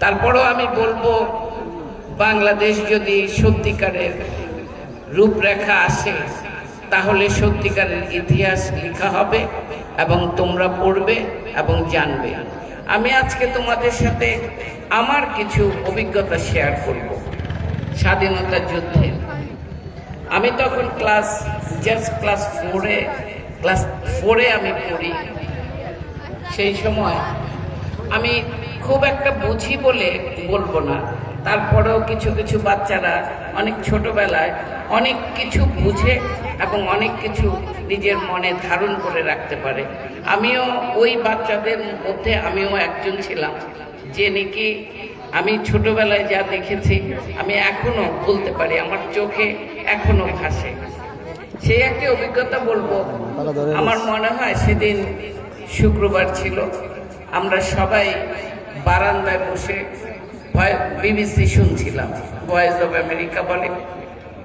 তারপরও আমি বলব, বাংলাদেশ যদি সত্যিকারের রূপরেখা আসে, তাহলে সত্যিকারের ইতিহাস লেখা হবে এবং তোমরা পড়বে এবং জানবে। আমি আজকে তোমাদের সাথে আমার কিছু অভিজ্ঞতা শেয়ার করব স্বাধীনতা যুদ্ধে। আমি তখন ক্লাস, জাস্ট ক্লাস ফোরে ক্লাস ফোরে আমি পড়ি। সেই সময় আমি খুব একটা বুঝি বলে বলব না। তারপরেও কিছু কিছু বাচ্চারা অনেক ছোটবেলায় অনেক কিছু বুঝে এবং অনেক কিছু নিজের মনে ধারণ করে রাখতে পারে। আমিও ওই বাচ্চাদের মধ্যে আমিও একজন ছিলাম যে নাকি আমি ছোটবেলায় যা দেখেছি আমি এখনও বলতে পারি আমার চোখে এখনও ভাসে। সেই একটি অভিজ্ঞতা বলব আমার মনে হয় সেদিন শুক্রবার ছিল আমরা সবাই বারান্দায় বসে বিবিসি শুনছিলাম ভয়েস অফ আমেরিকা বলে।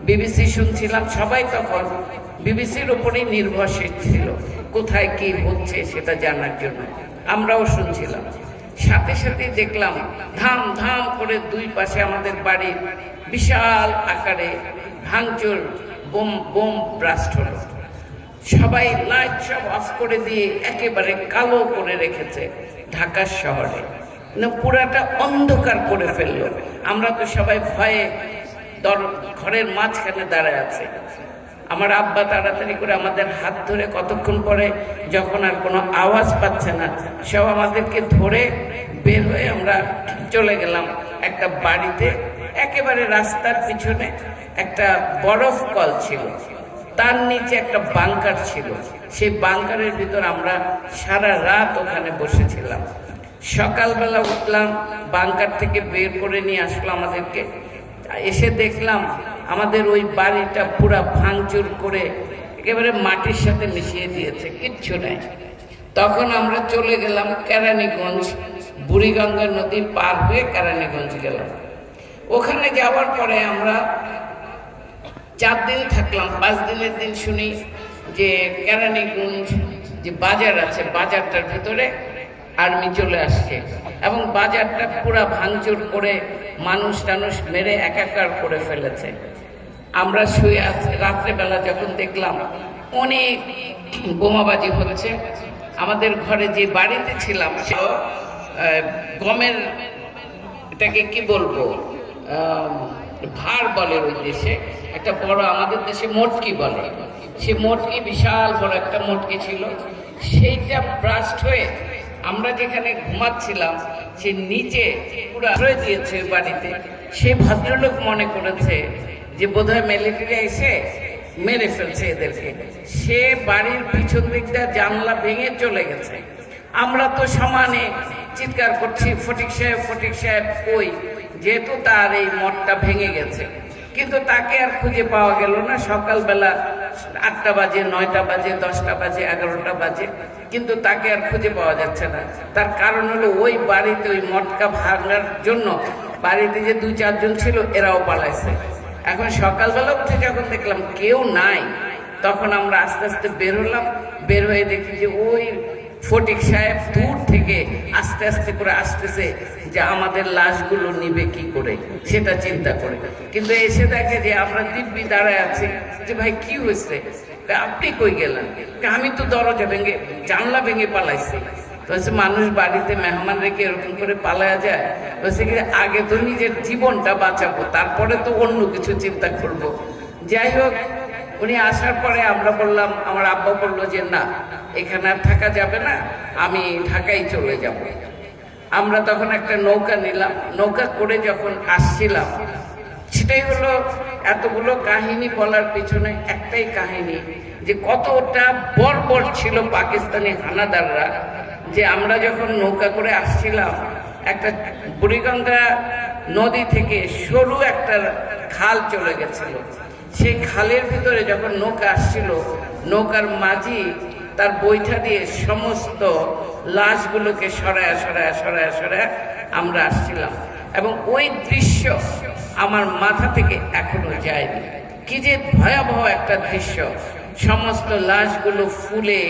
বিবিসি শুনছিলাম, সবাই তখন বিবিসির উপরেই নির্ভরশীল ছিল। কোথায় কি হচ্ছে সেটা জানার জন্য আমরাও শুনছিলাম। সাথে সাথে দেখলাম ধাম ধাম করে দুই পাশে আমাদের বাড়ির বিশাল আকারে ভাঙচুর, বোম বোম ব্রাস্ট হলো। সবাই লাইট সব অফ করে দিয়ে একেবারে কালো করে রেখেছে ঢাকার শহরে। না, পুরাটা অন্ধকার করে ফেলল। আমরা তো সবাই ভয়ে দর, ঘরের মাঝখানে দাঁড়ায় আছে। আমার আব্বা তাড়াতাড়ি করে আমাদের হাত ধরে কতক্ষণ পরে যখন আর কোনো আওয়াজ পাচ্ছে না সব আমাদেরকে ধরে বের হয়ে আমরা চলে গেলাম একটা বাড়িতে। একেবারে রাস্তার পিছনে একটা বরফ কল ছিল। তার নিচে একটা বাংকার ছিল। সেই বাংকারের ভিতর আমরা সারা রাত ওখানে বসেছিলাম। সকালবেলা উঠলাম, বাংকার থেকে বের করে নিয়ে আসলো আমাদেরকে। এসে দেখলাম আমাদের ওই বাড়িটা পুরা ভাঙচুর করে একেবারে মাটির সাথে মিশিয়ে দিয়েছে, কিচ্ছু নাই। তখন আমরা চলে গেলাম কেরানীগঞ্জ, বুড়িগঙ্গা নদী পার হয়ে কেরানীগঞ্জ গেলাম। ওখানে যাওয়ার পরে আমরা চার দিন থাকলাম, পাঁচ দিনের দিন শুনি যে কেরানীগঞ্জ যে বাজার আছে, বাজারটার ভিতরে আর্মি চলে আসছে। এবং বাজারটা পুরা ভাঙচুর করে মানুষ টানুষ মেরে একাকার করে ফেলেছে। আমরা শুয়ে আছি, রাত্রেবেলা যখন দেখলাম অনেক বোমাবাজি হচ্ছে, আমাদের ঘরে যে বাড়িতে ছিলাম গমের, এটাকে কি বলব ভার বলে ওই দেশে, একটা বড় আমাদের দেশে মটকি বলে। সে মটকি বিশাল বড় একটা মটকি ছিল। সেইটা ব্রাস্ট হয়ে আমরা যেখানে ঘুমাচ্ছিলাম, সে নিচে পুরো আশ্রয় দিয়েছে বাড়িতে। সে ভদ্রলোক মনে করেছে যে বোধহয় মিলিটারি এসে মেরে ফেলছে এদেরকে। সে বাড়ির পিছন দিকটা জানলা ভেঙে চলে গেছে। আমরা তো সমানে চিৎকার করছি, ফটিক সাহেব ফটিক সাহেব, কই? যেহেতু তার এই মঠটা ভেঙে গেছে। কিন্তু তাকে আর খুঁজে পাওয়া গেল না। সকালবেলা আটটা বাজে, নয়টা বাজে, দশটা বাজে, এগারোটা বাজে। কিন্তু তাকে আর খুঁজে পাওয়া যাচ্ছে না। তার কারণ হলো ওই বাড়িতে ওই মটকা ভাঙার জন্য বাড়িতে যে দুই চারজন ছিল, এরাও পালাইছে। এখন সকালবেলা উঠে যখন দেখলাম কেউ নাই, তখন আমরা আস্তে আস্তে বের হলাম। বের হয়ে দেখি যে ওই ফটিক সাহেব দূর থেকে আস্তে আস্তে করে আসতেছে যে আমাদের লাশগুলো নিবে কি করে, সেটা চিন্তা করে। কিন্তু এসে দেখে যে আমরা দিব্যি দাঁড়ায় আছি যে ভাই, কি হয়েছে? আপনি কই গেলেন আমি তো দরজা ভেঙে, জানলা ভেঙে পালাইছি। তো মানুষ বাড়িতে মেহমান রেখে এরকম করে পালায়া যায়। বলছে কি আগে তো নিজের জীবনটা বাঁচাবো, তারপরে তো অন্য কিছু চিন্তা করব। যাই হোক, উনি আসার পরে আমরা বললাম, আমার আব্বা বলল যে, না, এখানে আর থাকা যাবে না, আমি ঢাকায় চলে যাব। আমরা তখন একটা নৌকা নিলাম, নৌকা করে যখন আসছিলাম সেটাই হলো এতগুলো কাহিনী বলার পিছনে একটাই কাহিনী যে কতটা বর্বর ছিল পাকিস্তানি হানাদাররা যে আমরা যখন নৌকা করে আসছিলাম, একটা বুড়িগঙ্গা নদী থেকে সরু একটা খাল চলে গেছিল। সেই খালের ভিতরে যখন নৌকা আসছিল, নৌকার মাঝি তার বৈঠা দিয়ে সমস্ত লাশগুলোকে সরায়া সরায়া সরায়া সরায়া আমরা আসছিলাম। এবং ওই দৃশ্য আমার মাথা থেকে এখনও যায়নি। কি যে ভয়াবহ একটা দৃশ্য। সমস্ত লাশগুলো ফুলে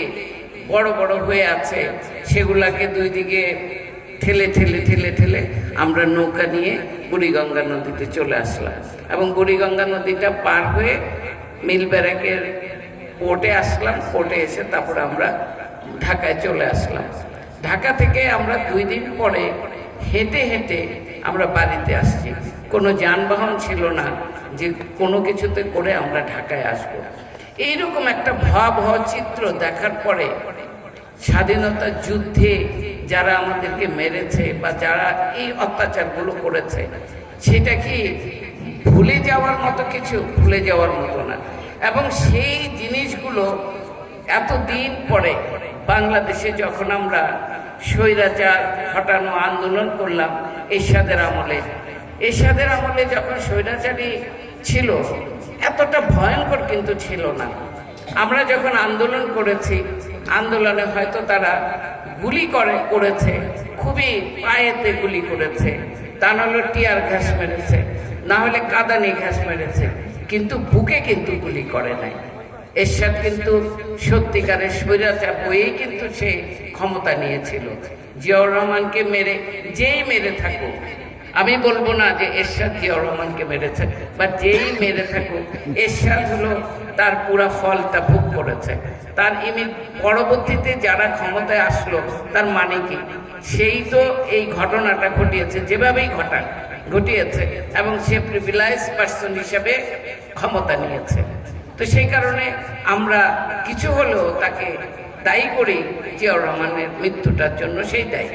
বড় বড় হয়ে আছে। সেগুলাকে দুই দিকে ঠেলে ঠেলে ঠেলে ঠেলে আমরা নৌকা নিয়ে বুড়িগঙ্গা নদীতে চলে আসলাম। এবং বুড়িগঙ্গা নদীটা পার হয়ে মিল ব্যারাকের পোর্টে আসলাম। পোর্টে এসে তারপর আমরা ঢাকায় চলে আসলাম। ঢাকা থেকে আমরা দুই দিন পরে হেঁটে হেঁটে আমরা বাড়িতে আসছি। কোনো যানবাহন ছিল না যে কোনো কিছুতে করে আমরা ঢাকায় আসব। এইরকম একটা ভয়াবহ চিত্র দেখার পরে স্বাধীনতা যুদ্ধে যারা আমাদেরকে মেরেছে বা যারা এই অত্যাচারগুলো করেছে, সেটা কি ভুলে যাওয়ার মতো কিছু? ভুলে যাওয়ার মতো না। এবং সেই জিনিসগুলো এতদিন পরে বাংলাদেশে যখন আমরা স্বৈরাচার, হটানো আন্দোলন করলাম, এরশাদের আমলে এরশাদের আমলে যখন স্বৈরাচারী ছিল, এতটা ভয়ঙ্কর কিন্তু ছিল না। আমরা যখন আন্দোলন করেছি, আন্দোলনে হয়তো তারা গুলি করে, করেছে, খুবই পায়েতে গুলি করেছে। তা নাহলে টিয়ার ঘাস মেরেছে, না হলে কাদানি ঘাস মেরেছে, কিন্তু বুকে কিন্তু গুলি করে নাই। এরশাদ কিন্তু সত্যিকারের স্বৈরাচার বইয়েই কিন্তু সে ক্ষমতা নিয়েছিল। জিয়াউর রহমানকে মেরে, যেই মেরে থাকুক আমি বলব না যে এরশাদ জিয়াউর রহমানকে মেরেছে, বা যেই মেরে থাকুক, এরশাদ হলো তার পুরা ফলটা ভোগ করেছে। তার ইমি, পরবর্তীতে যারা ক্ষমতায় আসলো, তার মানে কি? সেই তো এই ঘটনাটা ঘটিয়েছে, যেভাবেই ঘটাক, ঘটিয়েছে, এবং সে প্রিভিলাইজ পার্সন হিসাবে ক্ষমতা নিয়েছে। তো সেই কারণে আমরা কিছু হলেও তাকে দায়ী করি জিয়াউর রহমানের মৃত্যুটার জন্য, সেই দায়ী।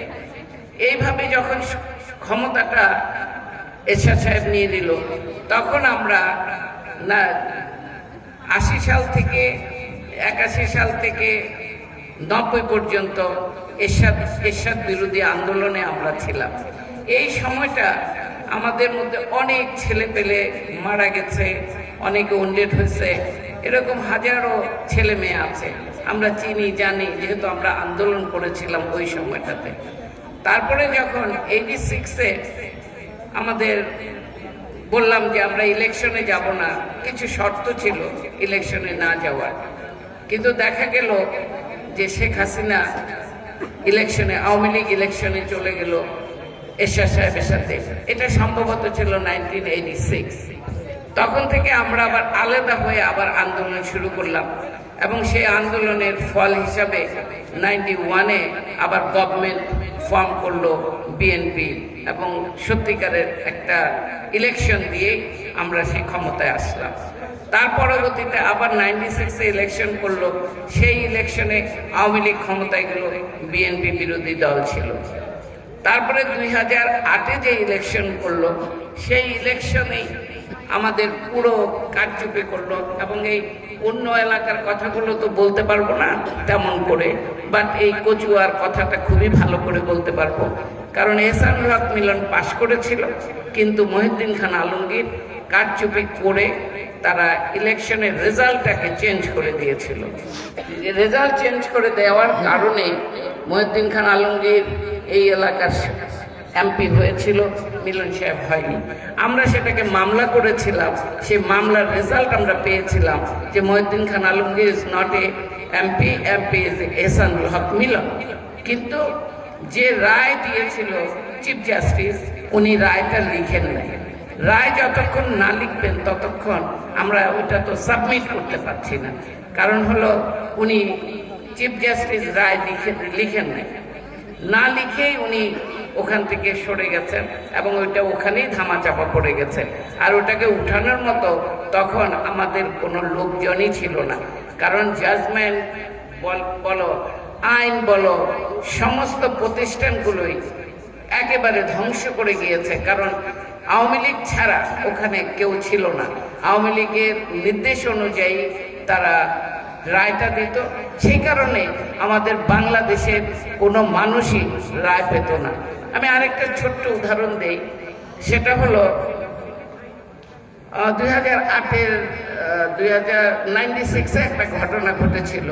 এইভাবে যখন ক্ষমতাটা এরশাদ সাহেব নিয়ে দিল তখন আমরা না, আশি সাল থেকে, একাশি সাল থেকে নব্বই পর্যন্ত এরশাদ এরশাদ বিরোধী আন্দোলনে আমরা ছিলাম। এই সময়টা আমাদের মধ্যে অনেক ছেলে পেলে মারা গেছে, অনেকে উন্ডেড হয়েছে। এরকম হাজারো ছেলে মেয়ে আছে। আমরা চিনি, জানি, যেহেতু আমরা আন্দোলন করেছিলাম ওই সময়টাতে। তারপরে যখন এইটি সিক্সে আমাদের বললাম যে আমরা ইলেকশনে যাব না, কিছু শর্ত ছিল ইলেকশনে না যাওয়ার। কিন্তু দেখা গেল যে শেখ হাসিনা ইলেকশনে আওয়ামী লীগ ইলেকশনে চলে গেল এরশাদ সাহেবের সাথে। এটা সম্ভবত ছিল নাইনটিন এইটি সিক্স তখন থেকে আমরা আবার আলাদা হয়ে আবার আন্দোলন শুরু করলাম। এবং সেই আন্দোলনের ফল হিসাবে নাইনটি ওয়ানে আবার গভর্নমেন্ট ফর্ম করল বিএনপি এবং সত্যিকারের একটা ইলেকশন দিয়ে আমরা সেই ক্ষমতায় আসলাম। তার পরবর্তীতে আবার নাইনটি সিক্সে ইলেকশন করল। সেই ইলেকশনে আওয়ামী লীগ ক্ষমতায় গেল বিএনপি বিরোধী দল ছিল। তারপরে দুই হাজার আটে যে ইলেকশন করল, সেই ইলেকশনেই আমাদের পুরো কারচুপি করল এবং এই অন্য এলাকার কথাগুলো তো বলতে পারব না তেমন করে বাট এই কচুয়ার কথাটা খুবই ভালো করে বলতে পারব। কারণ এহসান হক মিলন পাশ করেছিল, কিন্তু মহিউদ্দিন খান আলমগীর কারচুপি করে তারা ইলেকশনের রেজাল্টটাকে চেঞ্জ করে দিয়েছিল। রেজাল্ট চেঞ্জ করে দেওয়ার কারণে মহিউদ্দিন খান আলমগীর এই এলাকার এমপি হয়েছিল, মিলন সাহেব হয়নি। আমরা সেটাকে মামলা করেছিলাম, সেই মামলার রেজাল্ট আমরা পেয়েছিলাম যে Mohiuddin Khan Alamgir is not a MP MP is Ehsanul Haque Milon কিন্তু যে রায় দিয়েছিল চিফ জাস্টিস উনি রায়টা লিখেন নাই। রায় যতক্ষণ না লিখবেন ততক্ষণ আমরা ওইটা তো সাবমিট করতে পারছি না। কারণ হলো, উনি চিফ জাস্টিস রায় লিখে লিখেন নাই। না লিখেই উনি ওখান থেকে সরে গেছেন এবং ওইটা ওখানেই ধামাচাপা পড়ে গেছে। আর ওটাকে উঠানোর মতো তখন আমাদের কোনো লোকজনই ছিল না। কারণ জাজমেন্ট বলো আইন বলো, সমস্ত প্রতিষ্ঠানগুলোই একেবারে ধ্বংস করে গিয়েছে। কারণ আওয়ামী লীগ ছাড়া ওখানে কেউ ছিল না। আওয়ামী লীগের নির্দেশ অনুযায়ী তারা রায়টা দিত। সেই কারণে আমাদের বাংলাদেশের কোনো মানুষই রায় পেত না। আমি আরেকটা ছোট্ট উদাহরণ দেই। সেটা হলো দুই হাজার আটের দুই হাজার নাইনটি সিক্সে একটা ঘটনা ঘটেছিল।